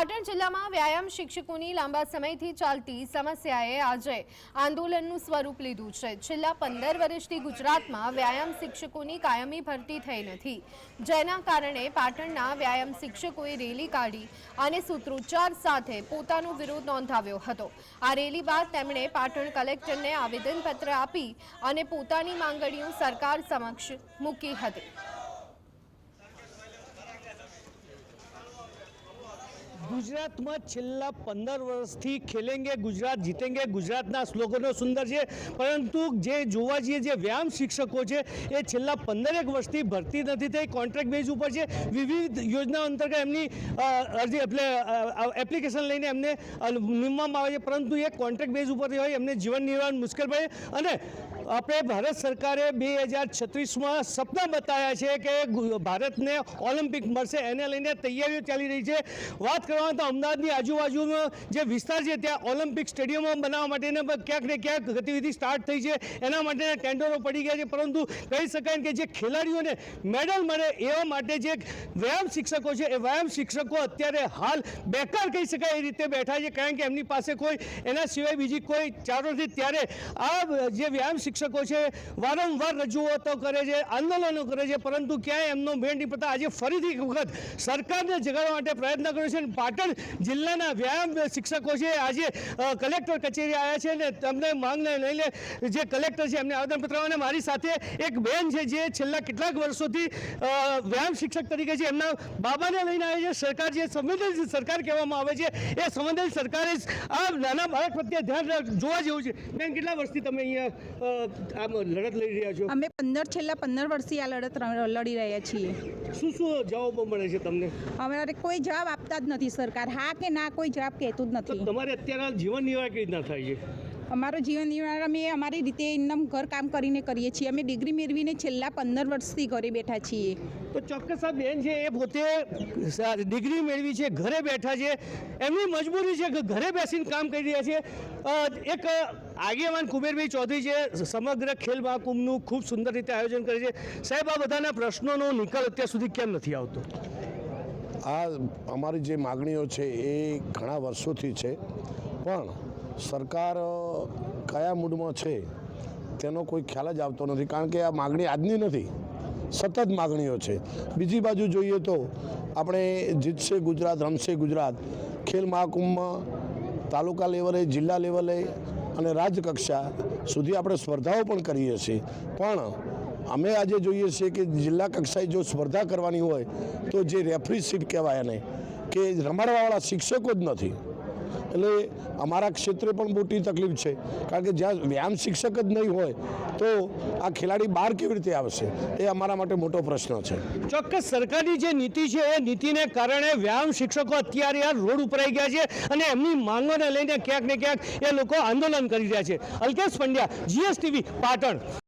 પાટણ જિલ્લામાં વ્યાયામ શિક્ષકોની લાંબા સમયથી ચાલતી સમસ્યાએ આજે આંદોલનનું સ્વરૂપ લીધું છે. છેલ્લા પંદર વર્ષથી ગુજરાતમાં વ્યાયામ શિક્ષકોની કાયમી ભરતી થઈ નથી. જેના કારણે પાટણના વ્યાયામ શિક્ષકોએ રેલી કાઢી અને સૂત્રોચ્ચાર સાથે પોતાનો વિરોધ નોંધાવ્યો હતો. આ રેલી બાદ તેમણે પાટણ કલેક્ટરને આવેદનપત્ર આપી અને પોતાની માંગણીઓ સરકાર સમક્ષ મૂકી હતી. ગુજરાતમાં છેલ્લા પંદર વર્ષથી ખેલેંગે ગુજરાત, જીતેંગે ગુજરાતના સ્લોગનો સુંદર છે. પરંતુ જે જોવા જઈએ, જે વ્યાયામ શિક્ષકો છે, એ છેલ્લા પંદરેક વર્ષથી ભરતી નથી થઈ. કોન્ટ્રાક્ટ બેઝ ઉપર છે. વિવિધ યોજનાઓ અંતર્ગત એમની અરજી, એટલે એપ્લિકેશન લઈને એમને નિમવામાં આવે છે. પરંતુ એ કોન્ટ્રાક્ટ બેઝ ઉપરથી હોય, એમને જીવન નિર્વાહ મુશ્કેલ પડે. અને આપણે ભારત સરકારે બે હજાર છત્રીસમાં સપના બતાવ્યા છે કે ભારતને ઓલિમ્પિક મળશે. એને લઈને તૈયારીઓ ચાલી રહી છે. વાત કરવામાં તો અમદાવાદની આજુબાજુનો જે વિસ્તાર છે, ત્યાં ઓલિમ્પિક સ્ટેડિયમો બનાવવા માટેને ક્યાંક ને ક્યાંક ગતિવિધિ સ્ટાર્ટ થઈ છે. એના માટેના ટેન્ડરો પડી ગયા છે. પરંતુ કહી શકાય કે જે ખેલાડીઓને મેડલ મળે એવા માટે જે વ્યાયામ શિક્ષકો છે, એ વ્યાયામ શિક્ષકો અત્યારે હાલ બેકાર કહી શકાય એ રીતે બેઠા છે. કારણ કે એમની પાસે કોઈ, એના સિવાય બીજી કોઈ ચારો નથી ત્યારે આ જે વ્યાયામ શિક્ષકો છે, વારંવાર રજૂઆતો કરે છે, આંદોલનો કરે છે, પરંતુ ક્યાંય એમનો મેળ નહીં પડતા. આજે ફરીથી એક વખત સરકારને જગાડવા માટે પ્રયત્ન કર્યો છે અને પાટણ જિલ્લાના વ્યાયામ શિક્ષકો છે. આજે કલેક્ટર કચેરી આવ્યા છે અને તમને માંગને લઈને જે કલેક્ટર છે એમને આવેદનપત્ર અને મારી સાથે એક બેન છે જે છેલ્લા કેટલાક વર્ષોથી વ્યાયામ શિક્ષક તરીકે છે. એમના બાબાને લઈને આવે છે. સરકાર જે સંવેદનશીલ સરકાર કહેવામાં આવે છે, એ સંવેદનશીલ સરકારે આ નાના બાળક પ્રત્યે ધ્યાન જોવા જેવું છે. બેન, કેટલા વર્ષથી તમે અહીંયા લડત લડી રહ્યા છો? અમે પંદર છેલ્લા પંદર વર્ષથી આ લડત લડી રહ્યા છીએ. શું શું જવાબો મળે છે તમને? અમારે કોઈ જવાબ આપતા જ નથી સરકાર. હા કે ના કોઈ જવાબ કહેતું જ નથી. તમારે અત્યારે જીવન નિર્વાહ કેવી રીતના થાય છે? અમારું જીવન નિર્વાહ અમે અમારી રીતે એકદમ ઘર કામ કરીને કરીએ છીએ. અમે ડિગ્રી મેળવીને છેલ્લા પંદર વર્ષથી ઘરે બેઠા છીએ. તો ચોક્કસ આ બેન છે એ પોતે ડિગ્રી મેળવી છે ઘરે બેઠા છે. એમની મજબૂરી છે કે ઘરે બેસીને કામ કરી રહ્યા છે. એક આગેવાન કુબેરભાઈ ચૌધરી છે, સમગ્ર ખેલ મહાકુંભનું ખૂબ સુંદર રીતે આયોજન કરે છે. સાહેબ, આ બધાના પ્રશ્નોનો નિકાલ અત્યાર સુધી કેમ નથી આવતો? આ અમારી જે માગણીઓ છે એ ઘણા વર્ષોથી છે, પણ સરકાર કયા મૂડમાં છે તેનો કોઈ ખ્યાલ જ આવતો નથી, કારણ કે આ માગણી આજની નથી, સતત માગણીઓ છે. બીજી બાજુ જોઈએ તો આપણે જીતશે ગુજરાત, રમશે ગુજરાત, ખેલ મહાકુંભમાં તાલુકા લેવલે, જિલ્લા લેવલે અને રાજ્યકક્ષા સુધી આપણે સ્પર્ધાઓ પણ કરીએ છીએ. પણ અમે આજે જોઈએ છીએ કે જિલ્લા કક્ષાએ જો સ્પર્ધા કરવાની હોય તો જે રેફરીશીપ કહેવાય એને, કે રમાડવાવાળા શિક્ષકો જ નથી. એટલે અમારા ક્ષેત્રે પણ મોટી તકલીફ છે. કારણ કે જ્યાં વ્યાયામ શિક્ષક જ નહીં હોય, તો આ ખેલાડી બહાર કેવી રીતે આવશે? એ અમારા માટે મોટો પ્રશ્ન છે. ચોક્કસ સરકારની જે નીતિ છે, એ નીતિને કારણે વ્યાયામ શિક્ષકો અત્યારે આ રોડ ઉપરાઈ ગયા છે અને એમની માંગોને લઈને ક્યાંક ને ક્યાંક એ લોકો આંદોલન કરી રહ્યા છે. અલ્કેશ પંડ્યા, જીએસટીવી, પાટણ.